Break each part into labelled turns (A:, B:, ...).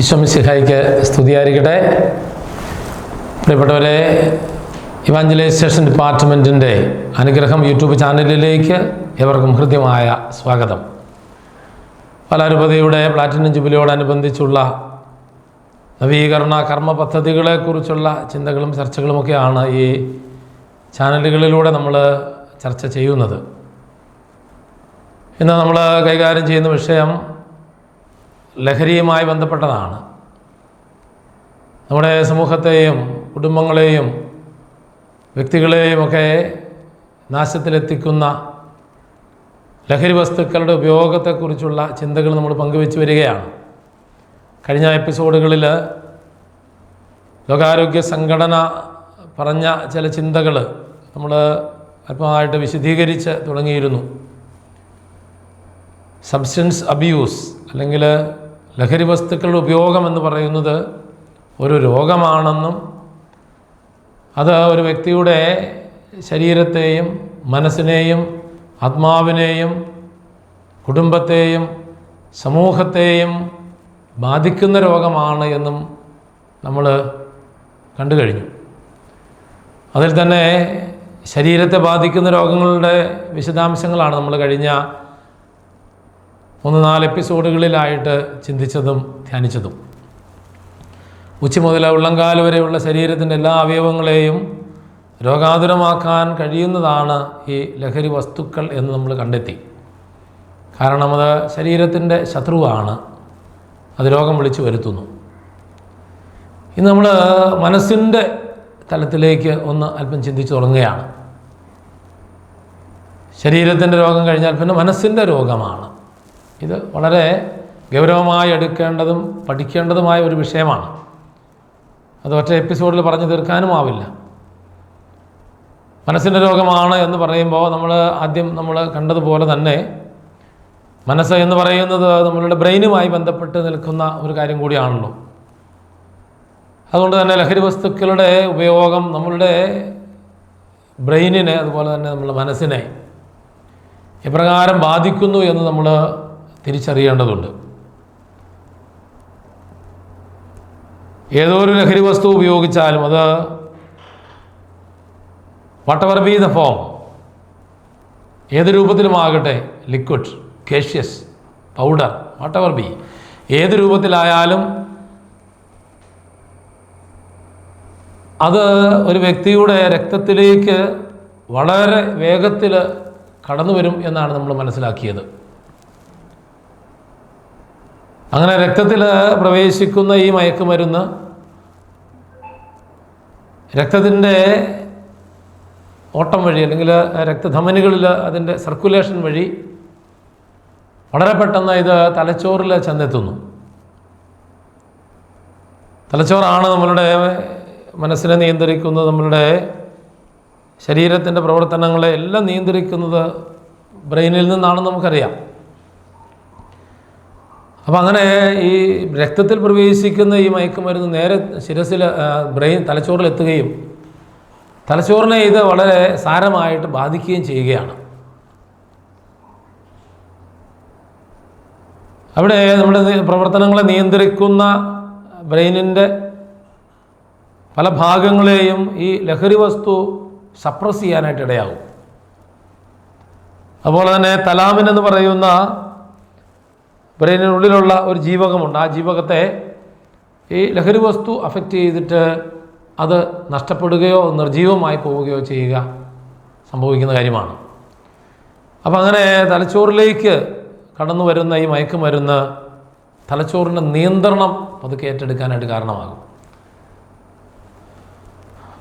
A: ഈശ്വമിസിഹായിക്ക് സ്തുതിയായിരിക്കട്ടെ. പ്രിയപ്പെട്ടവരെ ഇവാഞ്ചലൈസേഷൻ ഡിപ്പാർട്ട്മെന്റിന്റെ അനുഗ്രഹം യൂട്യൂബ് ചാനലിലേക്ക് എവർക്കും ഹൃദ്യമായ സ്വാഗതം. പലാരൂപതയുടെ പ്ലാറ്റിനം ജൂബിലിയോടനുബന്ധിച്ചുള്ള നവീകരണ കർമ്മ പദ്ധതികളെക്കുറിച്ചുള്ള ചിന്തകളും ചർച്ചകളുമൊക്കെയാണ് ഈ ചാനലുകളിലൂടെ നമ്മൾ ചർച്ച ചെയ്യുന്നത്. ഇന്ന് നമ്മൾ കൈകാര്യം ചെയ്യുന്ന വിഷയം ലഹരിയുമായി ബന്ധപ്പെട്ടതാണ്. നമ്മുടെ സമൂഹത്തെയും കുടുംബങ്ങളെയും വ്യക്തികളെയും ഒക്കെ നാശത്തിലെത്തിക്കുന്ന ലഹരി വസ്തുക്കളുടെ ഉപയോഗത്തെക്കുറിച്ചുള്ള ചിന്തകൾ നമ്മൾ പങ്കുവെച്ചു വരികയാണ്. കഴിഞ്ഞ എപ്പിസോഡുകളിൽ ലോകാരോഗ്യ സംഘടന പറഞ്ഞ ചില ചിന്തകൾ നമ്മൾ അല്പമായിട്ട് വിശദീകരിച്ച് തുടങ്ങിയിരുന്നു. സബ്സ്റ്റൻസ് അബ്യൂസ് അല്ലെങ്കിൽ ലഹരി വസ്തുക്കളുടെ ഉപയോഗം എന്ന് പറയുന്നത് ഒരു രോഗമാണെന്നും അത് ഒരു വ്യക്തിയുടെ ശരീരത്തെയും മനസ്സിനെയും ആത്മാവിനെയും കുടുംബത്തെയും സമൂഹത്തെയും ബാധിക്കുന്ന രോഗമാണ് എന്നും നമ്മൾ കണ്ടു കഴിഞ്ഞു. അതിൽ തന്നെ ശരീരത്തെ ബാധിക്കുന്ന രോഗങ്ങളുടെ വിശദാംശങ്ങളാണ് നമ്മൾ കഴിഞ്ഞ മൂന്ന് നാല് എപ്പിസോഡുകളിലായിട്ട് ചിന്തിച്ചതും ധ്യാനിച്ചതും. ഉച്ച മുതൽ ഉള്ളംകാൽ വരെയുള്ള ശരീരത്തിന്റെ എല്ലാ അവയവങ്ങളെയും രോഗാതുരമാക്കാൻ കഴിയുന്നതാണ് ഈ ലഹരി വസ്തുക്കൾ എന്ന് നമ്മൾ കണ്ടെത്തി. കാരണം അത് ശരീരത്തിന്റെ ശത്രുവാണ്. അത് രോഗം വിളിച്ചു വരുത്തുന്നു. ഇന്ന് നമ്മൾ മനസ്സിന്റെ തലത്തിലേക്ക് ഒന്ന് അല്പം ചിന്തിച്ചു തുടങ്ങുകയാണ്. ശരീരത്തിന്റെ രോഗം കഴിഞ്ഞാൽ പിന്നെ മനസ്സിന്റെ രോഗമാണ്. ഇത് വളരെ ഗൗരവമായി എടുക്കേണ്ടതും പഠിക്കേണ്ടതുമായ ഒരു വിഷയമാണ്. അത് ഒറ്റ എപ്പിസോഡിൽ പറഞ്ഞു തീർക്കാനും ആവില്ല. മനസ്സിന്റെ രോഗമാണ് എന്ന് പറയുമ്പോൾ നമ്മൾ ആദ്യം നമ്മൾ കണ്ടതുപോലെ തന്നെ മനസ്സ് എന്ന് പറയുന്നത് നമ്മളുടെ ബ്രെയിനുമായി ബന്ധപ്പെട്ട് നിൽക്കുന്ന ഒരു കാര്യം കൂടിയാണല്ലോ. അതുകൊണ്ട് തന്നെ ലഹരി വസ്തുക്കളുടെ ഉപയോഗം നമ്മളുടെ ബ്രെയിനിനെ അതുപോലെ തന്നെ നമ്മുടെ മനസ്സിനെ എപ്രകാരം ബാധിക്കുന്നു എന്ന് നമ്മൾ തിരിച്ചറിയേണ്ടതുണ്ട്. ഏതോ ഒരു ലഹരി വസ്തു ഉപയോഗിച്ചാലും അത് വട്ടവർ ബി ദ ഫോം ഏത് രൂപത്തിലുമാകട്ടെ liquid gaseous powder whatever be ഏത് രൂപത്തിലായാലും അത് ഒരു വ്യക്തിയുടെ രക്തത്തിലേക്ക് വളരെ വേഗത്തിൽ കടന്നു വരും എന്നാണ് നമ്മൾ മനസ്സിലാക്കിയത്. അങ്ങനെ രക്തത്തിൽ പ്രവേശിക്കുന്ന ഈ മയക്കുമരുന്ന് രക്തത്തിന്റെ ഓട്ടം വഴി അല്ലെങ്കിൽ രക്തധമനികളിൽ അതിന്റെ സർക്കുലേഷൻ വഴി വളരെ പെട്ടെന്ന് ഇത് തലച്ചോറിൽ ചെന്നെത്തുന്നു. തലച്ചോറാണ് നമ്മളുടെ മനസ്സിനെ നിയന്ത്രിക്കുന്നത് നമ്മളുടെ ശരീരത്തിന്റെ പ്രവർത്തനങ്ങളെ എല്ലാം നിയന്ത്രിക്കുന്നത് ബ്രെയിനിൽ നിന്നാണെന്ന് നമുക്കറിയാം. അപ്പോൾ അങ്ങനെ ഈ രക്തത്തിൽ പ്രവേശിക്കുന്ന ഈ മയക്കുമരുന്ന് നേരെ ശിരസിൽ ബ്രെയിൻ തലച്ചോറിലെത്തുകയും തലച്ചോറിനെ ഇത് വളരെ സാരമായിട്ട് ബാധിക്കുകയും ചെയ്യുകയാണ്. അവിടെ നമ്മുടെ പ്രവർത്തനങ്ങളെ നിയന്ത്രിക്കുന്ന ബ്രെയിനിന്റെ പല ഭാഗങ്ങളെയും ഈ ലഹരി വസ്തു സപ്രസ് ചെയ്യാനായിട്ട് ഇടയാകും. അതുപോലെ തന്നെ തലാമിൻ എന്ന് പറയുന്ന ബ്രെയിനിനുള്ളിലുള്ള ഒരു ജീവകമുണ്ട്. ആ ജീവകത്തെ ഈ ലഹരി വസ്തു അഫക്റ്റ് ചെയ്തിട്ട് അത് നഷ്ടപ്പെടുകയോ നിർജീവമായി പോവുകയോ ചെയ്യുക സംഭവിക്കുന്ന കാര്യമാണ്. അപ്പം അങ്ങനെ തലച്ചോറിലേക്ക് കടന്നു വരുന്ന ഈ മയക്കുമരുന്ന് തലച്ചോറിന്റെ നിയന്ത്രണം പതുക്കെ ഏറ്റെടുക്കാനായിട്ട് കാരണമാകും.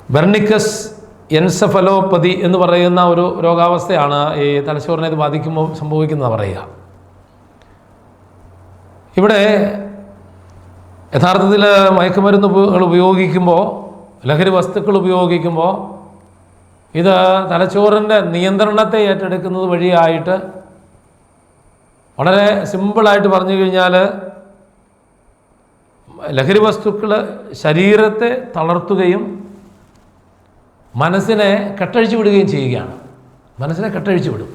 A: ബെർണിക്കസ് എൻസഫലോപ്പതി എന്ന് പറയുന്ന ഒരു രോഗാവസ്ഥയാണ് ഈ തലച്ചോറിനെ ഇത് ബാധിക്കുമ്പോൾ സംഭവിക്കുന്നത് പറയുക. ഇവിടെ യഥാർത്ഥത്തിൽ മയക്കുമരുന്ന് ഉപ- ഉപയോഗിക്കുമ്പോൾ ലഹരി വസ്തുക്കൾ ഉപയോഗിക്കുമ്പോൾ ഇത് തലച്ചോറിന്റെ നിയന്ത്രണത്തെ ഏറ്റെടുക്കുന്നത് വഴിയായിട്ട് വളരെ സിമ്പിളായിട്ട് പറഞ്ഞു കഴിഞ്ഞാൽ ലഹരി വസ്തുക്കൾ ശരീരത്തെ തളർത്തുകയും മനസ്സിനെ കെട്ടഴിച്ചു വിടുകയും ചെയ്യുകയാണ്. മനസ്സിനെ കെട്ടഴിച്ചു വിടും.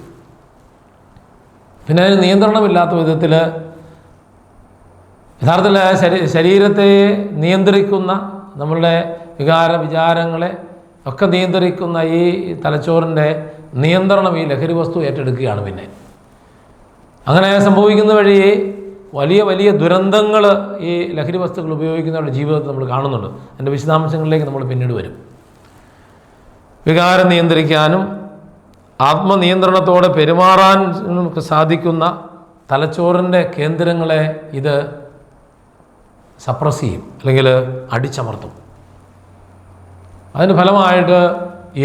A: പിന്നെ അതിന് നിയന്ത്രണമില്ലാത്ത വിധത്തിൽ യഥാർത്ഥത്തിൽ ശരീ ശരീരത്തെ നിയന്ത്രിക്കുന്ന നമ്മളുടെ വികാര വിചാരങ്ങളെ ഒക്കെ നിയന്ത്രിക്കുന്ന ഈ തലച്ചോറിന്റെ നിയന്ത്രണം ഈ ലഹരി വസ്തു ഏറ്റെടുക്കുകയാണ് പിന്നെ. അങ്ങനെ സംഭവിക്കുന്ന വഴി വലിയ വലിയ ദുരന്തങ്ങൾ ഈ ലഹരി വസ്തുക്കൾ ഉപയോഗിക്കുന്നവരുടെ ജീവിതത്തിൽ നമ്മൾ കാണുന്നുണ്ട്. അതിന്റെ വിശദാംശങ്ങളിലേക്ക് നമ്മൾ പിന്നീട് വരും. വികാരം നിയന്ത്രിക്കാനും ആത്മനിയന്ത്രണത്തോടെ പെരുമാറാൻ സാധിക്കുന്ന തലച്ചോറിന്റെ കേന്ദ്രങ്ങളെ ഇത് സപ്രസ് ചെയ്യും അല്ലെങ്കിൽ അടിച്ചമർത്തും. അതിന് ഫലമായിട്ട്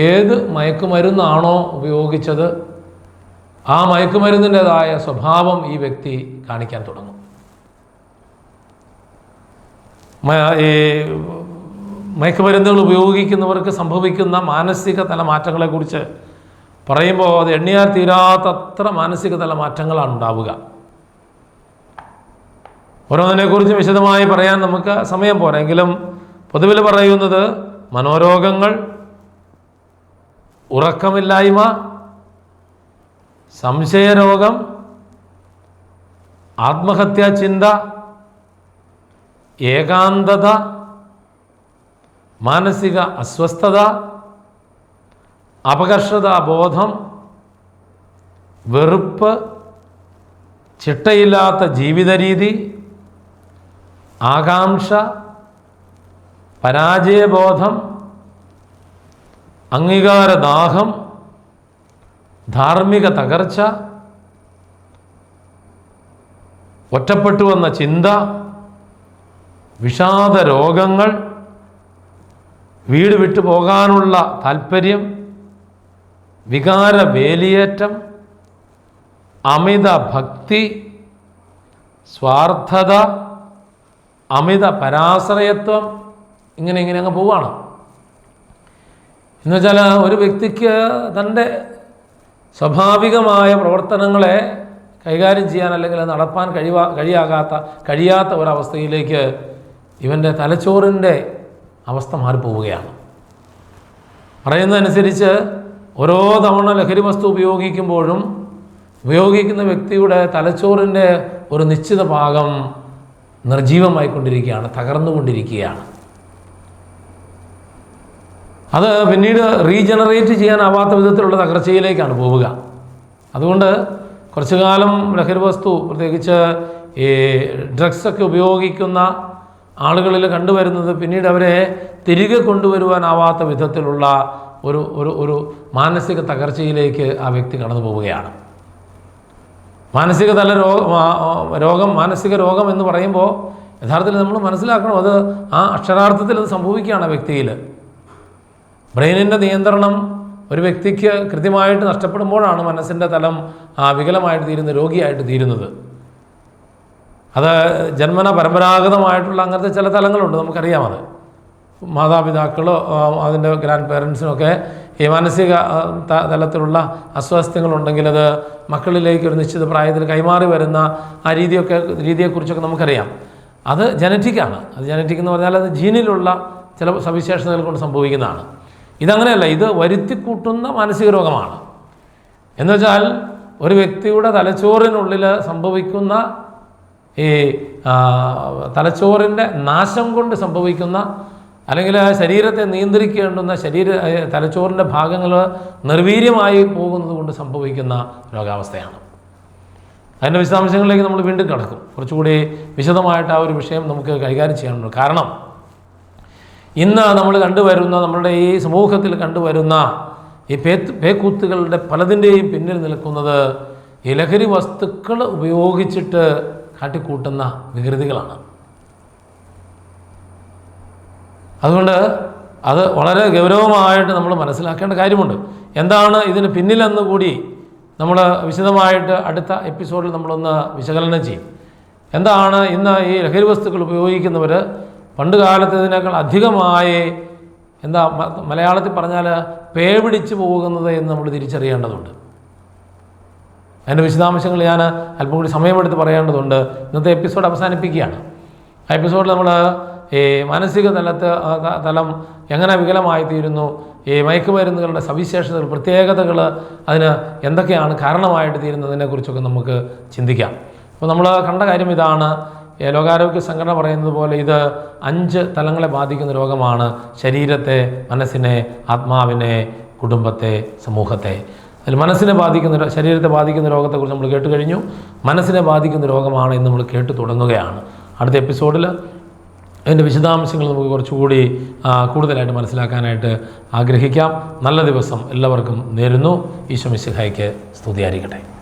A: ഏത് മയക്കുമരുന്നാണോ ഉപയോഗിച്ചത് ആ മയക്കുമരുന്നിന്റെതായ സ്വഭാവം ഈ വ്യക്തി കാണിക്കാൻ തുടങ്ങും. ഈ മയക്കുമരുന്നുകൾ ഉപയോഗിക്കുന്നവർക്ക് സംഭവിക്കുന്ന മാനസിക തല മാറ്റങ്ങളെക്കുറിച്ച് പറയുമ്പോൾ അത് എണ്ണിയാൽ തീരാത്തത്ര മാനസിക തല മാറ്റങ്ങളാണ് ഉണ്ടാവുക. ഓരോന്നിനെക്കുറിച്ച് വിശദമായി പറയാൻ നമുക്ക് സമയം പോരാ. എങ്കിലും പൊതുവിൽ പറയുന്നത് മനോരോഗങ്ങൾ ഉറക്കമില്ലായ്മ സംശയരോഗം ആത്മഹത്യാ ചിന്ത ഏകാന്തത മാനസിക അസ്വസ്ഥത അപകർഷതാ ബോധം വെറുപ്പ് ചിട്ടയില്ലാത്ത ജീവിത രീതി ആകാംക്ഷ പരാജയബോധം അംഗീകാരദാഹം ധാർമ്മിക തകർച്ച ഒറ്റപ്പെട്ടു വന്ന ചിന്ത വിഷാദ രോഗങ്ങൾ വീട് വിട്ടു പോകാനുള്ള താല്പര്യം വികാര വേലിയേറ്റം അമിത ഭക്തി സ്വാർത്ഥത അമിത പരാശ്രയത്വം ഇങ്ങനെ ഇങ്ങനെ അങ്ങ് പോവുകയാണ് എന്ന് വെച്ചാൽ ഒരു വ്യക്തിക്ക് തന്റെ സ്വാഭാവികമായ പ്രവർത്തനങ്ങളെ കൈകാര്യം ചെയ്യാൻ അല്ലെങ്കിൽ നടപ്പാൻ കഴിവാ കഴിയാകാത്ത കഴിയാത്ത ഒരവസ്ഥയിലേക്ക് ഇവന്റെ തലച്ചോറിന്റെ അവസ്ഥ മാറിപ്പോവുകയാണ്. പറയുന്നതനുസരിച്ച് ഓരോ തവണ ലഹരി വസ്തു ഉപയോഗിക്കുമ്പോഴും ഉപയോഗിക്കുന്ന വ്യക്തിയുടെ തലച്ചോറിന്റെ ഒരു നിശ്ചിത ഭാഗം നിർജീവമായിക്കൊണ്ടിരിക്കുകയാണ് തകർന്നുകൊണ്ടിരിക്കുകയാണ്. അത് പിന്നീട് റീജനറേറ്റ് ചെയ്യാനാവാത്ത വിധത്തിലുള്ള തകർച്ചയിലേക്കാണ് പോവുക. അതുകൊണ്ട് കുറച്ചു കാലം ലഹരി വസ്തു പ്രത്യേകിച്ച് ഈ ഡ്രഗ്സൊക്കെ ഉപയോഗിക്കുന്ന ആളുകളിൽ കണ്ടുവരുന്നത് പിന്നീട് അവരെ തിരികെ കൊണ്ടുവരുവാനാവാത്ത വിധത്തിലുള്ള ഒരു ഒരു ഒരു മാനസിക തകർച്ചയിലേക്ക് ആ വ്യക്തി കടന്നു പോവുകയാണ് മാനസിക തല രോഗം രോഗം മാനസിക രോഗം എന്ന് പറയുമ്പോൾ യഥാർത്ഥത്തിൽ നമ്മൾ മനസ്സിലാക്കണം അത് ആ അക്ഷരാർത്ഥത്തിൽ അത് സംഭവിക്കുകയാണ് വ്യക്തിയിൽ. ബ്രെയിനിന്റെ നിയന്ത്രണം ഒരു വ്യക്തിക്ക് കൃത്യമായിട്ട് നഷ്ടപ്പെടുമ്പോഴാണ് മനസ്സിന്റെ തലം വികലമായിട്ട് തീരുന്നത് രോഗിയായിട്ട് തീരുന്നത്. അത് ജന്മന പരമ്പരാഗതമായിട്ടുള്ള അങ്ങനത്തെ ചില തലങ്ങളുണ്ട് നമുക്കറിയാം അത്. മാതാപിതാക്കളോ അതിന്റെ ഗ്രാൻഡ് പേരൻസിനൊക്കെ ഈ മാനസിക തലത്തിലുള്ള അസ്വാസ്ഥ്യങ്ങളുണ്ടെങ്കിൽ അത് മക്കളിലേക്ക് ഒരു നിശ്ചിത പ്രായത്തിൽ കൈമാറി വരുന്ന ആ രീതിയൊക്കെ രീതിയെക്കുറിച്ചൊക്കെ നമുക്കറിയാം. അത് ജനറ്റിക്കാണ്. അത് ജനറ്റിക് എന്ന് പറഞ്ഞാൽ അത് ജീനിലുള്ള ചില സവിശേഷതകൾ കൊണ്ട് സംഭവിക്കുന്നതാണ്. ഇതങ്ങനെയല്ല ഇത് വരുത്തിക്കൂട്ടുന്ന മാനസിക രോഗമാണ്. എന്നുവെച്ചാൽ ഒരു വ്യക്തിയുടെ തലച്ചോറിനുള്ളിൽ സംഭവിക്കുന്ന ഈ തലച്ചോറിന്റെ നാശം കൊണ്ട് സംഭവിക്കുന്ന അല്ലെങ്കിൽ ആ ശരീരത്തെ നിയന്ത്രിക്കേണ്ടുന്ന ശരീര തലച്ചോറിന്റെ ഭാഗങ്ങൾ നിർവീര്യമായി പോകുന്നത് കൊണ്ട് സംഭവിക്കുന്ന രോഗാവസ്ഥയാണ്. അതിന്റെ വിശദാംശങ്ങളിലേക്ക് നമ്മൾ വീണ്ടും കടക്കും. കുറച്ചുകൂടി വിശദമായിട്ട് ആ ഒരു വിഷയം നമുക്ക് കൈകാര്യം ചെയ്യാനുണ്ട്. കാരണം ഇന്ന് നമ്മൾ കണ്ടുവരുന്ന നമ്മളുടെ ഈ സമൂഹത്തിൽ കണ്ടുവരുന്ന ഈ പേത്ത് പേക്കൂത്തുകളുടെ പലതിന്റെയും പിന്നിൽ നിൽക്കുന്നത് ഈ ലഹരി വസ്തുക്കൾ ഉപയോഗിച്ചിട്ട് കാട്ടിക്കൂട്ടുന്ന വികൃതികളാണ്. അതുകൊണ്ട് അത് വളരെ ഗൗരവമായിട്ട് നമ്മൾ മനസ്സിലാക്കേണ്ട കാര്യമുണ്ട്. എന്താണ് ഇതിന് പിന്നിലെന്ന് കൂടി നമ്മൾ വിശദമായിട്ട് അടുത്ത എപ്പിസോഡിൽ നമ്മളൊന്ന് വിശകലനം ചെയ്യും. എന്താണ് ഇന്ന് ഈ ലഹരി വസ്തുക്കൾ ഉപയോഗിക്കുന്നവർ പണ്ട് കാലത്ത് അധികമായി എന്താ മലയാളത്തിൽ പറഞ്ഞാൽ പേ പിടിച്ച് പോകുന്നത് എന്ന് നമ്മൾ തിരിച്ചറിയേണ്ടതുണ്ട്. അതിന്റെ വിശദാംശങ്ങൾ ഞാൻ അല്പം കൂടി സമയമെടുത്ത് പറയേണ്ടതുണ്ട്. ഇന്നത്തെ എപ്പിസോഡ് അവസാനിപ്പിക്കുകയാണ്. ആ എപ്പിസോഡിൽ നമ്മൾ ഈ മാനസിക തലത്ത് തലം എങ്ങനെ വികലമായിത്തീരുന്നു? ഈ മയക്കുമരുന്നുകളുടെ സവിശേഷതകൾ പ്രത്യേകതകൾ അതിന് എന്തൊക്കെയാണ് കാരണമായിട്ട് തീരുന്നതിനെക്കുറിച്ചൊക്കെ നമുക്ക് ചിന്തിക്കാം. അപ്പോൾ നമ്മൾ കണ്ട കാര്യം ഇതാണ്. ലോകാരോഗ്യ സംഘടന പറയുന്നത് പോലെ ഇത് അഞ്ച് തലങ്ങളെ ബാധിക്കുന്ന രോഗമാണ് ശരീരത്തെ മനസ്സിനെ ആത്മാവിനെ കുടുംബത്തെ സമൂഹത്തെ. അതിൽ മനസ്സിനെ ബാധിക്കുന്ന ശരീരത്തെ ബാധിക്കുന്ന രോഗത്തെക്കുറിച്ച് നമ്മൾ കേട്ട് കഴിഞ്ഞു. മനസ്സിനെ ബാധിക്കുന്ന രോഗമാണ് എന്ന് നമ്മൾ കേട്ട് തുടങ്ങുകയാണ്. അടുത്ത എപ്പിസോഡിൽ അതിന്റെ വിശദാംശങ്ങൾ നമുക്ക് കുറച്ചുകൂടി കൂടുതലായിട്ട് മനസ്സിലാക്കാനായിട്ട് ആഗ്രഹിക്കാം. നല്ല ദിവസം എല്ലാവർക്കും നേരുന്നു. ഈശോ സ്തുതിയായിരിക്കട്ടെ.